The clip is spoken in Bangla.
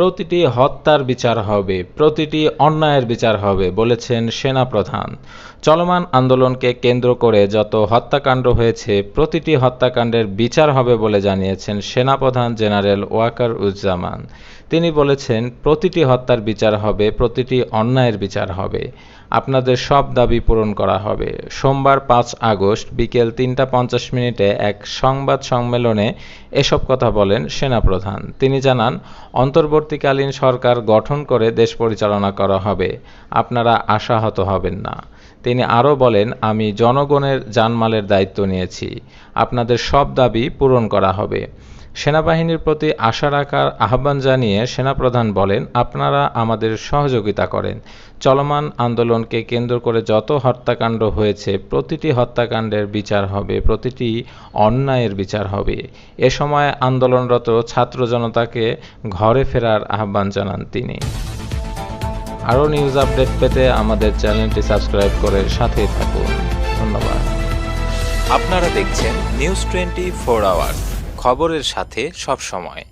প্রতিটি হত্যার বিচার হবে, প্রতিটি অন্যায়ের বিচার হবে, বলেছেন সেনা প্রধান চলমান আন্দোলনকে কেন্দ্র করে যত হত্যাকাণ্ড হয়েছে, প্রতিটি হত্যাকাণ্ডের বিচার হবে বলে জানিয়েছেন সেনাপ্রধান জেনারেল ওয়াকার উজ্জামান। তিনি বলেছেন, প্রতিটি হত্যার বিচার হবে, প্রতিটি অন্যায়ের বিচার হবে। আপনাদের সব দাবি পূরণ করা হবে। সোমবার পাঁচ আগস্ট বিকেল তিনটা পঞ্চাশ মিনিটে এক সংবাদ সম্মেলনে এসব কথা বলেন সেনাপ্রধান। তিনি জানান, অন্তর্বর্তীকালীন সরকার গঠন করে দেশ পরিচালনা করা হবে। আপনারা আশাহত হবেন না। তিনি আরও বলেন, আমি জনগণের জানমালের দায়িত্ব নিয়েছি। আপনাদের সব দাবি পূরণ করা হবে। সেনাবাহিনীর প্রতি আশা রাখার আহ্বান জানিয়ে সেনাপ্রধান বলেন, আপনারা আমাদের সহযোগিতা করেন। চলমান আন্দোলনকে কেন্দ্র করে যত হত্যাকাণ্ড হয়েছে, প্রতিটি হত্যাকাণ্ডের বিচার হবে, প্রতিটি অন্যায়ের বিচার হবে। এ সময় আন্দোলনরত ছাত্র জনতাকে ঘরে ফেরার আহ্বান জানান তিনি। আরও নিউজ আপডেট পেতে আমাদের চ্যানেলটি সাবস্ক্রাইব করে সাথেই থাকুন। ধন্যবাদ। আপনারা দেখছেন নিউজ টোয়েন্টি ফোর আওয়ার খবরের সাথে সব সময়